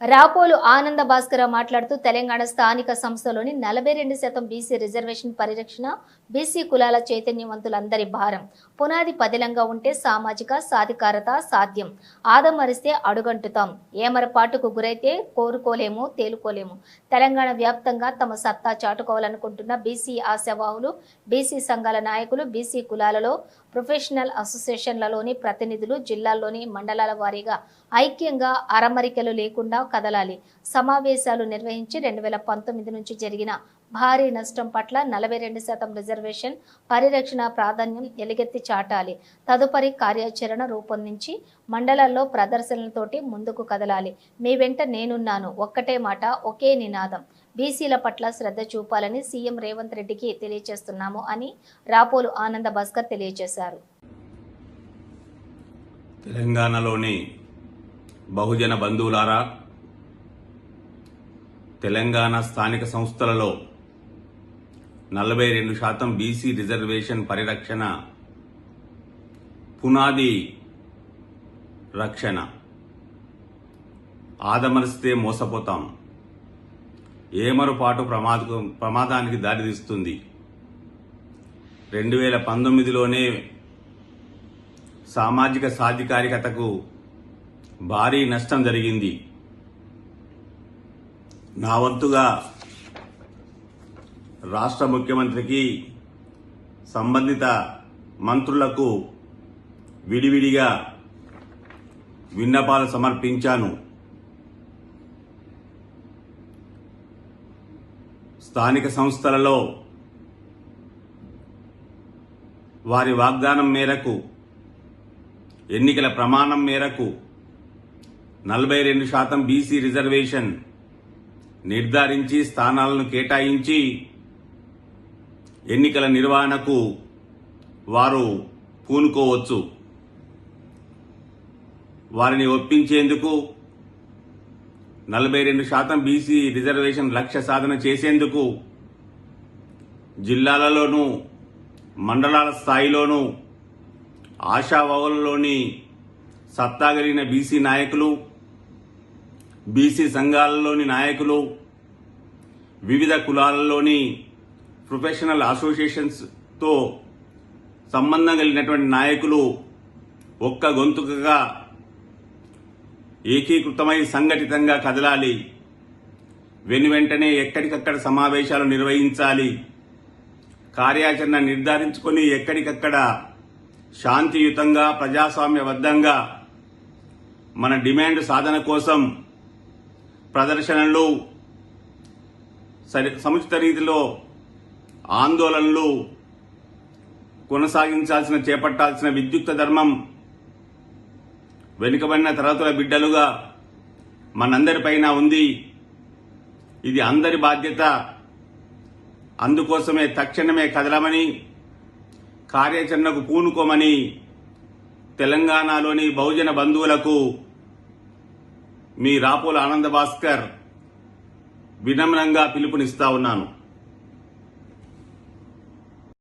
రాపోలు ఆనంద భాస్కర మాట్లాడుతూ తెలంగాణ స్థానిక సంస్థలోని నలభై రెండు శాతం బీసీ రిజర్వేషన్ పరిరక్షణ బీసీ కులాల చైతన్యవంతులందరి భారం. పునాది పదిలంగా ఉంటే సామాజిక సాధికారత సాధ్యం. ఆదమరిస్తే అడుగంటుతాం. ఏమరపాటుకు గురైతే కోరుకోలేము తేలుకోలేము. తెలంగాణ వ్యాప్తంగా తమ సత్తా చాటుకోవాలనుకుంటున్న బీసీ ఆశావాహులు బీసీ సంఘాల నాయకులు బీసీ కులాలలో ప్రొఫెషనల్ అసోసియేషన్లలోని ప్రతినిధులు జిల్లాల్లోని మండలాల వారీగా ఐక్యంగా అరమరికలు లేకుండా కదలాలి. సమావేశాలు నిర్వహించి రెండు వేల పంతొమ్మిది నుంచి జరిగిన భారీ నష్టం పట్ల నలభై రెండు శాతం రిజర్వేషన్ పరిరక్షణ ప్రాధాన్యం ఎలుగెత్తి చాటాలి. తదుపరి కార్యాచరణ రూపొందించి మండలాల్లో ప్రదర్శనలతోటి ముందుకు కదలాలి. మీ వెంట నేనున్నాను. ఒక్కటే మాట ఒకే నినాదం. బీసీల పట్ల శ్రద్ధ చూపాలని సీఎం రేవంత్ రెడ్డికి తెలియజేస్తున్నాము అని రాపోలు ఆనంద భాస్కర్ తెలియజేశారు. తెలంగాణలోని బహుజన బంధువులారా తెలంగాణ స్థానిక సంస్థలలో నలభై రెండు శాతం బీసీ రిజర్వేషన్ పరిరక్షణ పునాది రక్షణ. ఆదమరిస్తే మోసపోతాం. ఏమరుపాటు ప్రమాద ప్రమాదానికి దారితీస్తుంది. రెండు వేల పంతొమ్మిదిలోనే సామాజిక సాధికారికతకు భారీ నష్టం జరిగింది. నా వంతుగా రాష్ట్ర ముఖ్యమంత్రికి సంబంధిత మంత్రులకు విడివిడిగా విన్నపాలు సమర్పించాను. స్థానిక సంస్థలలో వారి వాగ్దానం మేరకు ఎన్నికల ప్రమాణం మేరకు నలభై రెండు శాతం బీసీ రిజర్వేషన్ నిర్ధారించి స్థానాలను కేటాయించి ఎన్నికల నిర్వహణకు వారు పూనుకోవచ్చు. వారిని ఒప్పించేందుకు నలభై రెండు శాతం బీసీ రిజర్వేషన్ లక్ష్య సాధన చేసేందుకు జిల్లాలలోనూ మండలాల స్థాయిలోనూ ఆశావహులలోని సత్తాగలిగిన బీసీ నాయకులు బీసీ సంఘాలలోని నాయకులు వివిధ కులాలలోని ప్రొఫెషనల్ అసోసియేషన్స్తో సంబంధం కలిగినటువంటి నాయకులు ఒక్క గొంతుకగా ఏకీకృతమై సంఘటితంగా కదలాలి. వెను వెంటనే ఎక్కడికక్కడ సమావేశాలు నిర్వహించాలి. కార్యాచరణ నిర్ధారించుకొని ఎక్కడికక్కడ శాంతియుతంగా ప్రజాస్వామ్యబద్ధంగా మన డిమాండ్ సాధన కోసం ప్రదర్శనలు సరి సముచిత రీతిలో ఆందోళనలు కొనసాగించాల్సిన చేపట్టాల్సిన విద్యుక్త ధర్మం వెనుకబడిన తరగతుల బిడ్డలుగా మనందరిపైన ఉంది. ఇది అందరి బాధ్యత. అందుకోసమే తక్షణమే కదలమని కార్యాచరణకు పూనుకోమని తెలంగాణలోని బహుజన బంధువులకు మీ రాపోల ఆనంద భాస్కర్ వినమ్రంగా పిలుపునిస్తా ఉన్నాను.